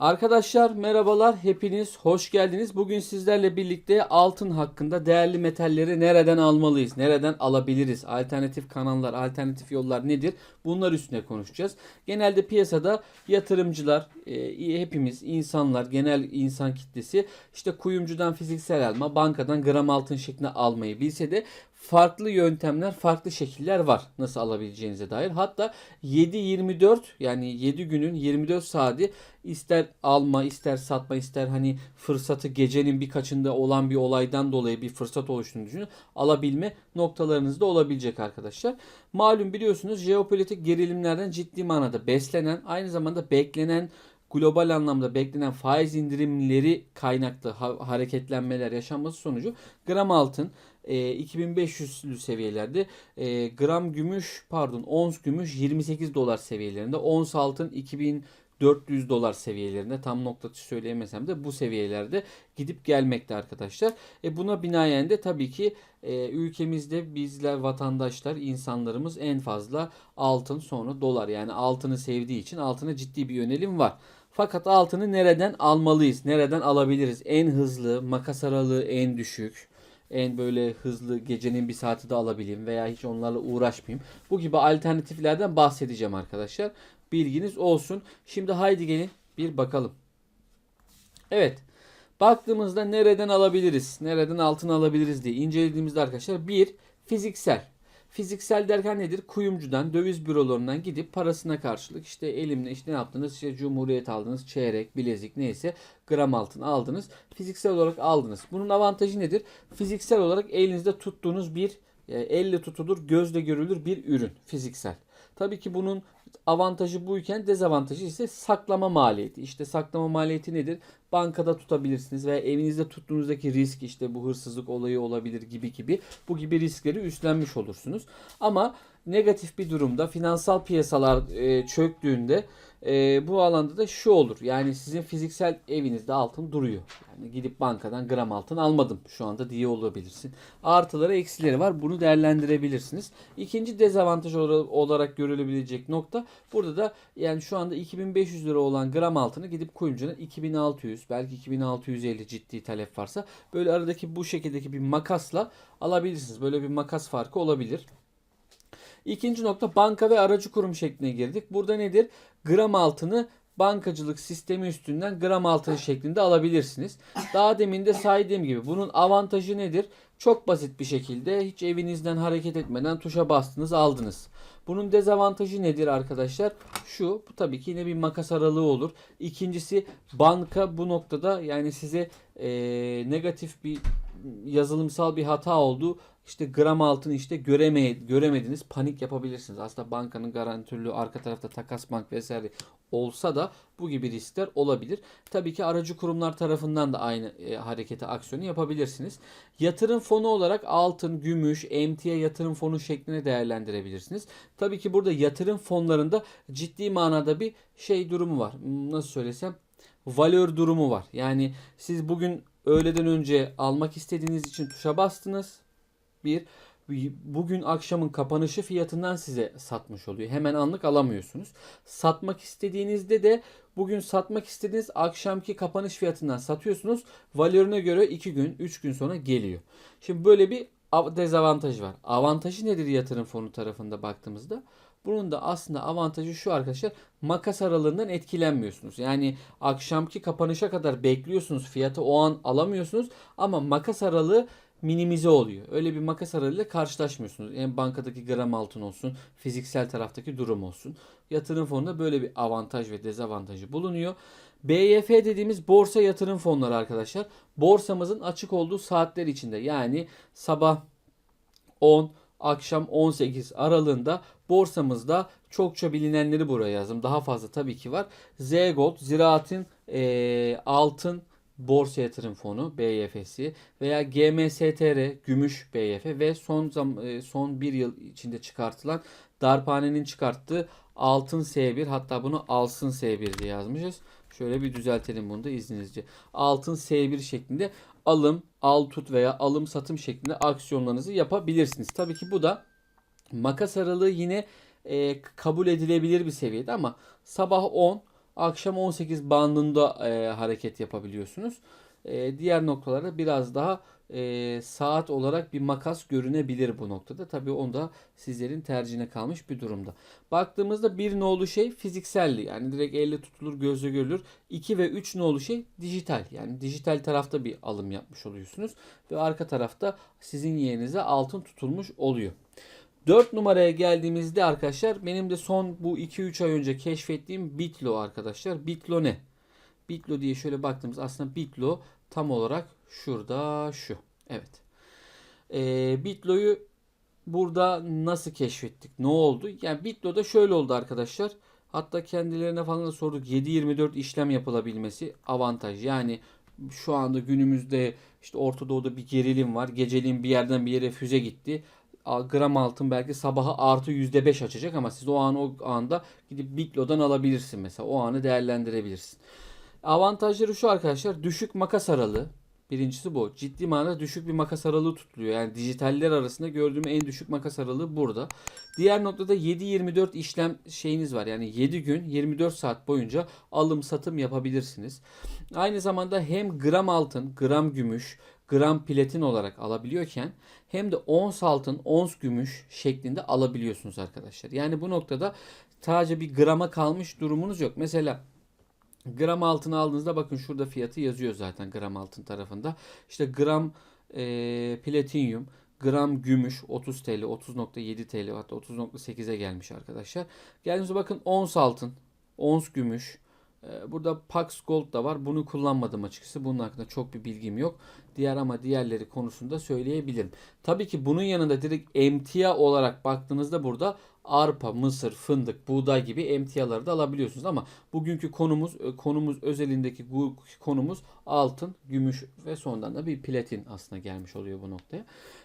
Arkadaşlar merhabalar hepiniz hoş geldiniz. Bugün sizlerle birlikte altın hakkında değerli metalleri nereden almalıyız? Nereden alabiliriz? Alternatif kanallar, alternatif yollar nedir? Bunlar üstüne konuşacağız. Genelde piyasada yatırımcılar, e, hepimiz insanlar, genel insan kitlesi işte kuyumcudan fiziksel alma, bankadan gram altın şeklinde almayı bilse de farklı yöntemler, farklı şekiller var nasıl alabileceğinize dair. Hatta 7-24 yani 7 günün 24 saati ister alma, ister satma, ister hani fırsatı gecenin birkaçında olan bir olaydan dolayı bir fırsat oluştuğunu düşünün. Alabilme noktalarınızda olabilecek arkadaşlar. Malum biliyorsunuz jeopolitik gerilimlerden ciddi manada beslenen, aynı zamanda beklenen global anlamda beklenen faiz indirimleri kaynaklı ha- hareketlenmeler yaşanması sonucu gram altın e, 2500'lü seviyelerde e, gram gümüş pardon ons gümüş 28 dolar seviyelerinde ons altın 2400 dolar seviyelerinde tam noktası söyleyemesem de bu seviyelerde gidip gelmekte arkadaşlar. E buna binaen de tabii ki e, ülkemizde bizler vatandaşlar insanlarımız en fazla altın sonra dolar yani altını sevdiği için altına ciddi bir yönelim var. Fakat altını nereden almalıyız? Nereden alabiliriz? En hızlı, makas aralığı en düşük, en böyle hızlı gecenin bir saati de alabileyim veya hiç onlarla uğraşmayayım. Bu gibi alternatiflerden bahsedeceğim arkadaşlar. Bilginiz olsun. Şimdi haydi gelin bir bakalım. Evet. Baktığımızda nereden alabiliriz? Nereden altın alabiliriz diye incelediğimizde arkadaşlar bir fiziksel. Fiziksel derken nedir? Kuyumcudan, döviz bürolarından gidip parasına karşılık işte elimle işte ne yaptınız? İşte Cumhuriyet aldınız, çeyrek, bilezik neyse gram altın aldınız. Fiziksel olarak aldınız. Bunun avantajı nedir? Fiziksel olarak elinizde tuttuğunuz bir e, elle tutulur, gözle görülür bir ürün fiziksel. Tabii ki bunun avantajı buyken dezavantajı ise saklama maliyeti. İşte saklama maliyeti nedir? Bankada tutabilirsiniz veya evinizde tuttuğunuzdaki risk işte bu hırsızlık olayı olabilir gibi gibi bu gibi riskleri üstlenmiş olursunuz. Ama negatif bir durumda finansal piyasalar e, çöktüğünde e, bu alanda da şu olur. Yani sizin fiziksel evinizde altın duruyor. Yani gidip bankadan gram altın almadım şu anda diye olabilirsin. Artıları eksileri var. Bunu değerlendirebilirsiniz. İkinci dezavantaj ola- olarak görülebilecek nokta burada da yani şu anda 2500 lira olan gram altını gidip kuyumcudan 2600 belki 2650 ciddi talep varsa böyle aradaki bu şekildeki bir makasla alabilirsiniz. Böyle bir makas farkı olabilir. İkinci nokta banka ve aracı kurum şekline girdik. Burada nedir? Gram altını bankacılık sistemi üstünden gram altın şeklinde alabilirsiniz. Daha demin de saydığım gibi bunun avantajı nedir? Çok basit bir şekilde hiç evinizden hareket etmeden tuşa bastınız aldınız. Bunun dezavantajı nedir arkadaşlar? Şu bu tabii ki yine bir makas aralığı olur. İkincisi banka bu noktada yani size eee, negatif bir yazılımsal bir hata oldu. İşte gram altın işte göreme, göremediniz panik yapabilirsiniz. Aslında bankanın garantörlüğü arka tarafta takas bank vesaire olsa da bu gibi riskler olabilir. Tabii ki aracı kurumlar tarafından da aynı e, hareketi aksiyonu yapabilirsiniz. Yatırım fonu olarak altın, gümüş, emtia yatırım fonu şeklinde değerlendirebilirsiniz. Tabii ki burada yatırım fonlarında ciddi manada bir şey durumu var. Nasıl söylesem valör durumu var. Yani siz bugün öğleden önce almak istediğiniz için tuşa bastınız. Bir, bugün akşamın kapanışı fiyatından size satmış oluyor. Hemen anlık alamıyorsunuz. Satmak istediğinizde de bugün satmak istediğiniz akşamki kapanış fiyatından satıyorsunuz. Valörüne göre 2 gün, 3 gün sonra geliyor. Şimdi böyle bir av- dezavantajı var. Avantajı nedir yatırım fonu tarafında baktığımızda? Bunun da aslında avantajı şu arkadaşlar makas aralığından etkilenmiyorsunuz. Yani akşamki kapanışa kadar bekliyorsunuz fiyatı o an alamıyorsunuz ama makas aralığı minimize oluyor. Öyle bir makas aralığıyla karşılaşmıyorsunuz. Yani bankadaki gram altın olsun, fiziksel taraftaki durum olsun. Yatırım fonunda böyle bir avantaj ve dezavantajı bulunuyor. BYF dediğimiz borsa yatırım fonları arkadaşlar. Borsamızın açık olduğu saatler içinde yani sabah 10 akşam 18 aralığında borsamızda çokça bilinenleri buraya yazdım. Daha fazla tabii ki var. Z Gold, Ziraat'in eee, altın borsa yatırım fonu BYF'si veya GMSTR gümüş BYF ve son zam e, son bir yıl içinde çıkartılan Darphane'nin çıkarttığı altın S1 hatta bunu alsın S1 diye yazmışız. Şöyle bir düzeltelim bunu da izninizce. Altın S1 şeklinde alım, al tut veya alım satım şeklinde aksiyonlarınızı yapabilirsiniz. Tabii ki bu da makas aralığı yine e, kabul edilebilir bir seviyede ama sabah 10 akşam 18 bandında e, hareket yapabiliyorsunuz. E, diğer noktalarda biraz daha e, saat olarak bir makas görünebilir bu noktada. Tabii onda sizlerin tercihine kalmış bir durumda. Baktığımızda bir nolu şey fizikselli yani direkt elle tutulur gözle görülür. 2 ve 3 nolu şey dijital yani dijital tarafta bir alım yapmış oluyorsunuz. Ve arka tarafta sizin yerinize altın tutulmuş oluyor. 4 numaraya geldiğimizde arkadaşlar benim de son bu 2-3 ay önce keşfettiğim Bitlo arkadaşlar. Bitlo ne? Bitlo diye şöyle baktığımız aslında Bitlo tam olarak şurada şu. Evet. Ee, Bitlo'yu burada nasıl keşfettik? Ne oldu? Yani Bitlo'da şöyle oldu arkadaşlar. Hatta kendilerine falan da sorduk. 7-24 işlem yapılabilmesi avantaj. Yani şu anda günümüzde işte Orta Doğu'da bir gerilim var. Geceliğin bir yerden bir yere füze gitti. Gram altın belki sabaha artı %5 açacak ama siz o an o anda gidip Bitlo'dan alabilirsin mesela. O anı değerlendirebilirsin. Avantajları şu arkadaşlar. Düşük makas aralığı. Birincisi bu. Ciddi manada düşük bir makas aralığı tutuluyor. Yani dijitaller arasında gördüğüm en düşük makas aralığı burada. Diğer noktada 7-24 işlem şeyiniz var. Yani 7 gün 24 saat boyunca alım satım yapabilirsiniz. Aynı zamanda hem gram altın, gram gümüş, gram platin olarak alabiliyorken hem de ons altın, ons gümüş şeklinde alabiliyorsunuz arkadaşlar. Yani bu noktada sadece bir grama kalmış durumunuz yok. Mesela Gram altın aldığınızda bakın şurada fiyatı yazıyor zaten gram altın tarafında. İşte gram e, platinyum, gram gümüş 30 TL, 30.7 TL hatta 30.8'e gelmiş arkadaşlar. Geldiğimizde bakın ons altın, ons gümüş. E, Burada Pax Gold da var. Bunu kullanmadım açıkçası. Bunun hakkında çok bir bilgim yok. Diğer ama diğerleri konusunda söyleyebilirim. Tabii ki bunun yanında direkt emtia olarak baktığınızda burada arpa, mısır, fındık, buğday gibi emtiaları da alabiliyorsunuz ama bugünkü konumuz e, konumuz özelindeki konumuz altın, gümüş ve sondan da bir platin aslında gelmiş oluyor bu noktaya.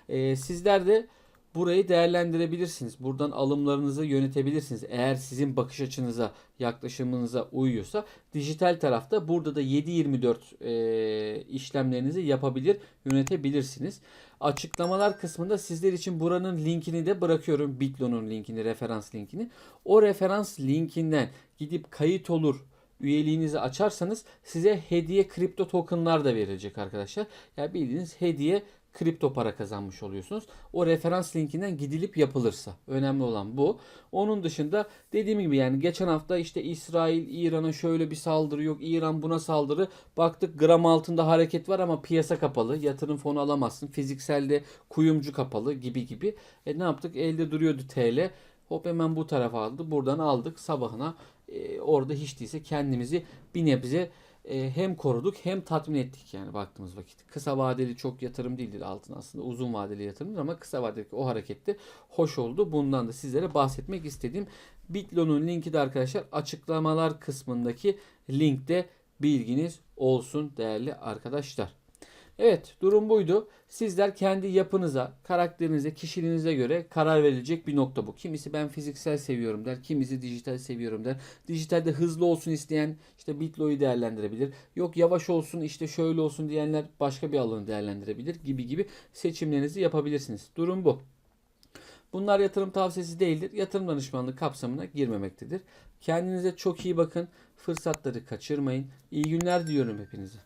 Ee, sizler de burayı değerlendirebilirsiniz. Buradan alımlarınızı yönetebilirsiniz. Eğer sizin bakış açınıza, yaklaşımınıza uyuyorsa dijital tarafta burada da 7/24 e, işlemlerinizi yapabilir, yönetebilirsiniz. Açıklamalar kısmında sizler için buranın linkini de bırakıyorum. Bitlo'nun linkini, referans linkini. O referans linkinden gidip kayıt olur üyeliğinizi açarsanız size hediye kripto tokenlar da verilecek arkadaşlar. Yani bildiğiniz hediye kripto para kazanmış oluyorsunuz. O referans linkinden gidilip yapılırsa. Önemli olan bu. Onun dışında dediğim gibi yani geçen hafta işte İsrail İran'a şöyle bir saldırı yok. İran buna saldırı. Baktık gram altında hareket var ama piyasa kapalı. Yatırım fonu alamazsın. Fizikselde kuyumcu kapalı gibi gibi. E ne yaptık? Elde duruyordu TL. Hop hemen bu tarafa aldı. Buradan aldık sabahına. E, orada hiç değilse kendimizi bir nebze e, hem koruduk hem tatmin ettik yani baktığımız vakit. Kısa vadeli çok yatırım değildir altın aslında uzun vadeli yatırımdır ama kısa vadeli o harekette hoş oldu. Bundan da sizlere bahsetmek istedim. Bitlo'nun linki de arkadaşlar açıklamalar kısmındaki linkte bilginiz olsun değerli arkadaşlar. Evet durum buydu. Sizler kendi yapınıza, karakterinize, kişiliğinize göre karar verilecek bir nokta bu. Kimisi ben fiziksel seviyorum der, kimisi dijital seviyorum der. Dijitalde hızlı olsun isteyen işte Bitlo'yu değerlendirebilir. Yok yavaş olsun işte şöyle olsun diyenler başka bir alanı değerlendirebilir gibi gibi seçimlerinizi yapabilirsiniz. Durum bu. Bunlar yatırım tavsiyesi değildir. Yatırım danışmanlığı kapsamına girmemektedir. Kendinize çok iyi bakın. Fırsatları kaçırmayın. İyi günler diliyorum hepinize.